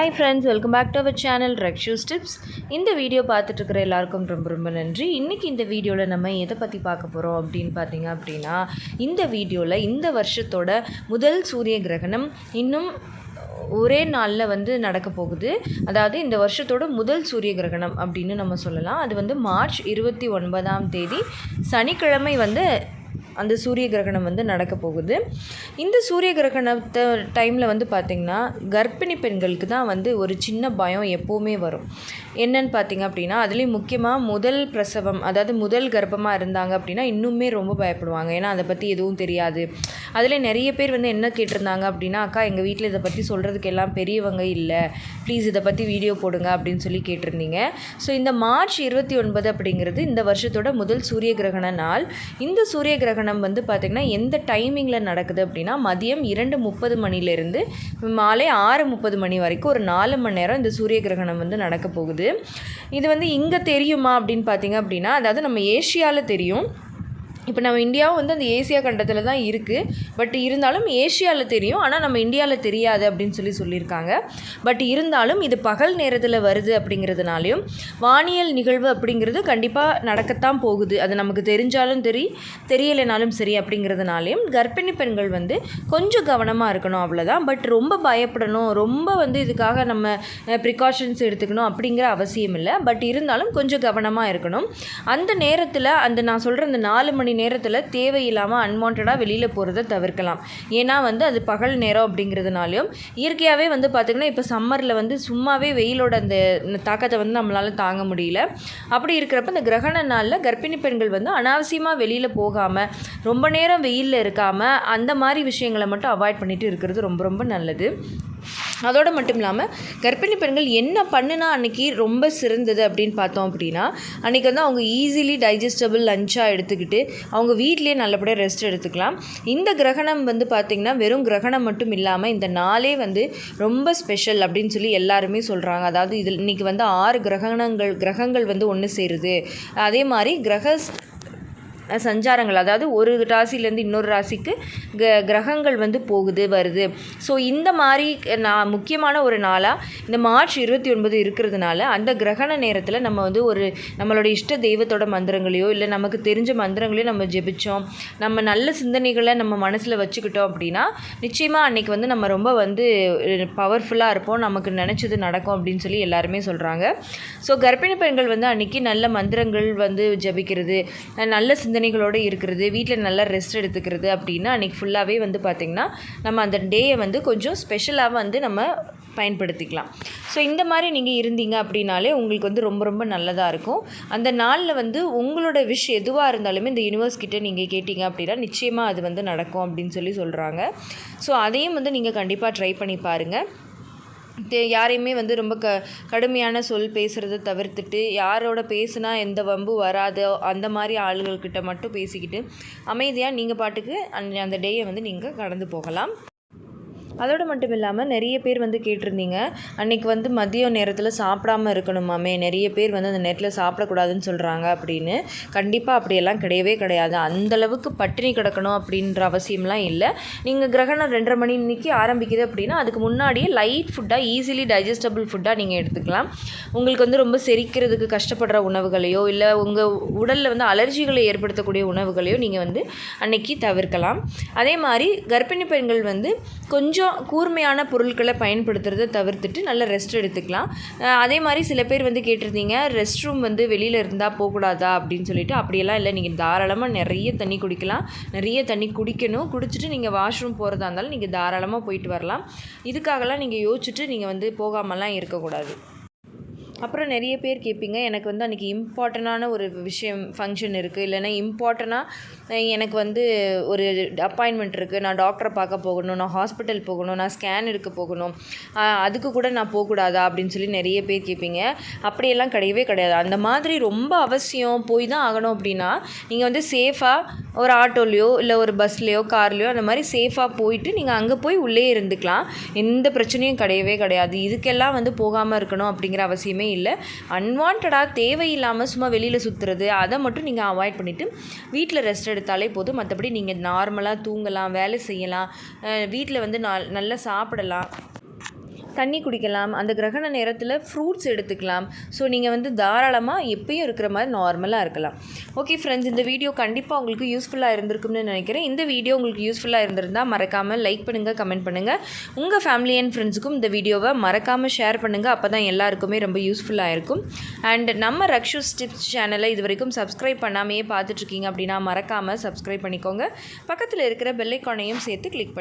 Hi friends welcome back to our channel ரெக்ஷூஸ் tips இந்த video பார்த்துட்டு இருக்கிற எல்லாருக்கும் ரொம்ப ரொம்ப நன்றி. இன்றைக்கி இந்த வீடியோவில் நம்ம எதை பற்றி பார்க்க போகிறோம் அப்படின்னு பார்த்தீங்க அப்படின்னா இந்த வீடியோவில் இந்த வருஷத்தோட முதல் சூரிய கிரகணம் இன்னும் ஒரே நாளில் வந்து நடக்க போகுது. அதாவது இந்த வருஷத்தோட முதல் சூரிய கிரகணம் அப்படின்னு நம்ம சொல்லலாம். அது வந்து மார்ச் இருபத்தி ஒன்பதாம் தேதி சனிக்கிழமை வந்து அந்த சூரிய கிரகணம் வந்து நடக்க போகுது. இந்த சூரிய கிரகணத்தை டைமில் வந்து பார்த்திங்கன்னா கர்ப்பிணி பெண்களுக்கு தான் வந்து ஒரு சின்ன பயம் எப்போவுமே வரும். என்னன்னு பார்த்தீங்க அப்படின்னா அதுலேயும் முக்கியமாக முதல் பிரசவம் அதாவது முதல் கர்ப்பமாக இருந்தாங்க அப்படின்னா இன்னுமே ரொம்ப பயப்படுவாங்க. ஏன்னா அதை பற்றி எதுவும் தெரியாது. அதில் நிறைய பேர் வந்து என்ன கேட்டிருந்தாங்க அப்படின்னா அக்கா எங்கள் வீட்டில் இதை பற்றி சொல்கிறதுக்கு எல்லாம் பெரியவங்க இல்லை. ப்ளீஸ் இதை பற்றி வீடியோ போடுங்க அப்படின்னு சொல்லி கேட்டிருந்தீங்க. ஸோ இந்த மார்ச் இருபத்தி ஒன்பது அப்படிங்கிறது இந்த வருஷத்தோட முதல் சூரிய கிரகண நாள். இந்த சூரிய கிரகணம் வந்து பார்த்திங்கன்னா எந்த டைமிங்கில் நடக்குது அப்படின்னா மதியம் இரண்டு முப்பது மணிலேருந்து மாலை ஆறு முப்பது மணி வரைக்கும் ஒரு நாலு மணி நேரம் இந்த சூரிய கிரகணம் வந்து நடக்க போகுது. இது வந்து இங்கே தெரியுமா அப்படின்னு பார்த்தீங்க அப்படின்னா அதாவது நம்ம ஏஷியாவில் தெரியும். இப்போ நம்ம இந்தியாவும் வந்து அந்த ஏசியா கண்டத்தில் தான் இருக்குது பட் இருந்தாலும் ஏஷியாவில் தெரியும். ஆனால் நம்ம இந்தியாவில் தெரியாது அப்படின்னு சொல்லி சொல்லியிருக்காங்க. பட் இருந்தாலும் இது பகல் நேரத்தில் வருது அப்படிங்கிறதுனாலையும் வானியல் நிகழ்வு அப்படிங்கிறது கண்டிப்பாக நடக்கத்தான் போகுது. அது நமக்கு தெரிஞ்சாலும் சரி தெரியலைனாலும் சரி அப்படிங்கிறதுனாலையும் கர்ப்பிணி பெண்கள் வந்து கொஞ்சம் கவனமாக இருக்கணும் அவ்வளோதான் பட் ரொம்ப பயப்படணும். ரொம்ப வந்து இதுக்காக நம்ம ப்ரிகாஷன்ஸ் எடுத்துக்கணும் அப்படிங்கிற அவசியம் இல்லை. பட் இருந்தாலும் கொஞ்சம் கவனமாக இருக்கணும். அந்த நேரத்தில் அந்த நான் சொல்கிற அந்த நாலு மணி நேரத்தில் தேவையில்லாமல் அன்வான்டாக வெளியில் போகிறத தவிர்க்கலாம். ஏன்னா வந்து அது பகல் நேரம் அப்படிங்கிறதுனாலையும் இயற்கையாகவே வந்து பார்த்திங்கன்னா இப்போ சம்மரில் வந்து சும்மாவே வெயிலோட அந்த தாக்கத்தை வந்து நம்மளால் தாங்க முடியல. அப்படி இருக்கிறப்ப இந்த கிரகண நாளில் கர்ப்பிணி பெண்கள் வந்து அனாவசியமாக வெளியில் போகாமல் ரொம்ப நேரம் வெயிலில் இருக்காமல் அந்த மாதிரி விஷயங்களை மட்டும் அவாய்ட் பண்ணிட்டு இருக்கிறது ரொம்ப ரொம்ப நல்லது. அதோடு மட்டும் இல்லாமல் கர்ப்பிணி பெண்கள் என்ன பண்ணுனா அன்றைக்கி ரொம்ப சிறந்தது அப்படின்னு பார்த்தோம் அப்படின்னா அன்றைக்கி வந்து அவங்க ஈஸிலி டைஜஸ்டபிள் லஞ்சாக எடுத்துக்கிட்டு அவங்க வீட்லேயே நல்லபடியாக ரெஸ்ட் எடுத்துக்கலாம். இந்த கிரகணம் வந்து பார்த்திங்கன்னா வெறும் கிரகணம் மட்டும் இல்லாமல் இந்த நாளே வந்து ரொம்ப ஸ்பெஷல் அப்படின்னு சொல்லி எல்லாருமே சொல்கிறாங்க அதாவது இதில் இன்றைக்கி வந்து ஆறு கிரகணங்கள் கிரகங்கள் வந்து ஒன்று சேருது. அதே மாதிரி கிரக சஞ்சாரங்கள் அதாவது ஒரு ராசிலேருந்து இன்னொரு ராசிக்கு க கிரகங்கள் வந்து போகுது வருது. ஸோ இந்த மாதிரி நான் முக்கியமான ஒரு நாளாக இந்த மார்ச் இருபத்தி ஒன்பது இருக்கிறதுனால அந்த கிரகண நேரத்தில் நம்ம வந்து ஒரு நம்மளோட இஷ்ட தெய்வத்தோட மந்திரங்களையோ இல்லை நமக்கு தெரிஞ்ச மந்திரங்களையோ நம்ம ஜெபிச்சோம். நம்ம நல்ல சிந்தனைகளை நம்ம மனசில் வச்சுக்கிட்டோம் அப்படின்னா நிச்சயமாக அன்றைக்கி வந்து நம்ம ரொம்ப வந்து பவர்ஃபுல்லாக இருப்போம். நமக்கு நினச்சது நடக்கும் அப்படின்னு சொல்லி எல்லாருமே சொல்கிறாங்க ஸோ கர்ப்பிணி பெண்கள் வந்து அன்றைக்கி நல்ல மந்திரங்கள் வந்து ஜபிக்கிறது நல்ல சிந்தனை சிந்தனைகளோடு இருக்கிறது வீட்டில் நல்லா ரெஸ்ட் எடுத்துக்கிறது அப்படின்னா அன்றைக்கி ஃபுல்லாகவே வந்து பார்த்திங்கன்னா நம்ம அந்த டேயை வந்து கொஞ்சம் ஸ்பெஷலாக வந்து நம்ம பயன்படுத்திக்கலாம். ஸோ இந்த மாதிரி நீங்கள் இருந்தீங்க அப்படின்னாலே உங்களுக்கு வந்து ரொம்ப ரொம்ப நல்லதாக இருக்கும். அந்த நாளில் வந்து உங்களோட விஷ் எதுவாக இருந்தாலுமே இந்த யூனிவர்ஸ் கிட்டே நீங்கள் கேட்டிங்க அப்படின்னா நிச்சயமாக அது வந்து நடக்கும் அப்படின்னு சொல்லி சொல்கிறாங்க ஸோ அதையும் வந்து நீங்கள் கண்டிப்பாக ட்ரை பண்ணி பாருங்கள் யாரையுமே வந்து ரொம்ப க கடுமையான சொல் பேசுகிறத தவிர்த்துட்டு யாரோட பேசுனா எந்த வம்பு வராதோ அந்த மாதிரி ஆளுகள்கிட்ட மட்டும் பேசிக்கிட்டு அமைதியாக நீங்கள் பாட்டுக்கு அந்த அந்த டேயை வந்து நீங்கள் கடந்து போகலாம். அதோடு மட்டும் இல்லாமல் நிறைய பேர் வந்து கேட்டிருந்தீங்க. அன்றைக்கி வந்து மதிய நேரத்தில் சாப்பிடாம இருக்கணுமாமே நிறைய பேர் வந்து அந்த நேரத்தில் சாப்பிடக்கூடாதுன்னு சொல்கிறாங்க அப்படின்னு. கண்டிப்பாக அப்படியெல்லாம் கிடையவே கிடையாது. அந்தளவுக்கு பட்டினி கிடக்கணும் அப்படின்ற அவசியம்லாம் இல்லை. நீங்கள் கிரகணம் ரெண்டரை மணி இன்னைக்கு ஆரம்பிக்குது அப்படின்னா அதுக்கு முன்னாடியே லைட் ஃபுட்டாக ஈஸிலி டைஜஸ்டபிள் ஃபுட்டாக நீங்கள் எடுத்துக்கலாம். உங்களுக்கு வந்து ரொம்ப செரிக்கிறதுக்கு கஷ்டப்படுற உணவுகளையோ இல்லை உங்கள் உடலில் வந்து அலர்ஜிகளை ஏற்படுத்தக்கூடிய உணவுகளையோ நீங்கள் வந்து அன்னைக்கு தவிர்க்கலாம். அதே மாதிரி கர்ப்பிணி பெண்கள் வந்து கொஞ்சம் கூர்மையான பொருட்களை பயன்படுத்துறதை தவிர்த்துட்டு நல்ல ரெஸ்ட் எடுத்துக்கலாம். அதே மாதிரி சில பேர் வந்து கேட்டிருந்தீங்க ரெஸ்ட் ரூம் வந்து வெளியில் இருந்தால் போகக்கூடாதா? அப்படின்னு சொல்லிட்டு அப்படியெல்லாம் இல்லை. நீங்கள் தாராளமாக நிறைய தண்ணி குடிக்கலாம். நிறைய தண்ணி குடிக்கணும். குடிச்சிட்டு நீங்கள் வாஷ்ரூம் போகிறதா இருந்தாலும் நீங்கள் தாராளமாக போயிட்டு வரலாம். இதுக்காகலாம் நீங்கள் யோசிச்சுட்டு நீங்கள் வந்து போகாமலாம் இருக்கக்கூடாது. அப்புறம் நிறைய பேர் கேட்பீங்க எனக்கு வந்து அன்றைக்கி இம்பார்ட்டண்டான ஒரு விஷயம் ஃபங்க்ஷன் இருக்குது இல்லைன்னா இம்பார்ட்டனாக எனக்கு வந்து ஒரு அப்பாயின்மெண்ட் இருக்குது நான் டாக்டரை பார்க்க போகணும் நான் ஹாஸ்பிட்டல் போகணும் நான் ஸ்கேன் எடுக்க போகணும். அதுக்கு கூட நான் போகக்கூடாதா அப்படின்னு சொல்லி நிறைய பேர் கேட்பீங்க. அப்படியெல்லாம் கிடையவே கிடையாது. அந்த மாதிரி ரொம்ப அவசியம் போய் தான் ஆகணும் அப்படின்னா நீங்கள் வந்து சேஃபாக ஒரு ஆட்டோலேயோ இல்லை ஒரு பஸ்லேயோ கார்லேயோ அந்த மாதிரி சேஃபாக போயிட்டு நீங்கள் அங்கே போய் உள்ளே இருந்துக்கலாம். எந்த பிரச்சனையும் கிடையவே கிடையாது. இதுக்கெல்லாம் வந்து போகாமல் இருக்கணும் அப்படிங்கிற அவசியமே இல்லை. அன்வான்டாக தேவையில்லாமல் சும்மா வெளியில் சுற்றுறது அதை மட்டும் நீங்கள் அவாய்ட் பண்ணிவிட்டு வீட்டில் ரெஸ்ட் எடுத்தாலே போதும். மற்றபடி நீங்கள் நார்மலாக தூங்கலாம் வேலை செய்யலாம். வீட்டில் வந்து நல்லா சாப்பிடலாம். தண்ணி குடிக்கலாம் அந்த கிரகண நேரத்தில் ஃப்ரூட்ஸ் எடுத்துக்கலாம். ஸோ நீங்கள் வந்து தாராளமாக எப்பயும் இருக்கிற மாதிரி நார்மலாக இருக்கலாம். ஓகே ஃப்ரெண்ட்ஸ் இந்த வீடியோ கண்டிப்பாக உங்களுக்கு யூஸ்ஃபுல்லாக இருந்திருக்கும்னு நினைக்கிறேன். இந்த வீடியோ உங்களுக்கு யூஸ்ஃபுல்லாக இருந்திருந்தால் மறக்காமல் லைக் பண்ணுங்கள் கமெண்ட் பண்ணுங்கள் உங்கள் ஃபேமிலி அண்ட் ஃப்ரெண்ட்ஸுக்கும் இந்த வீடியோவை மறக்காமல் ஷேர் பண்ணுங்கள் அப்போ தான் எல்லாருக்குமே ரொம்ப யூஸ்ஃபுல்லாக இருக்கும். அண்ட் நம்ம ரக்ஷு ஸ்டிப்ஸ் சேனலை இது வரைக்கும் சப்ஸ்கிரைப் பண்ணாமையே பார்த்துட்ருக்கீங்க அப்படின்னா மறக்காமல் சப்ஸ்கிரைப் பண்ணிக்கோங்க. பக்கத்தில் இருக்கிற பெல்லைக்கானையும் சேர்த்து கிளிக் பண்ணி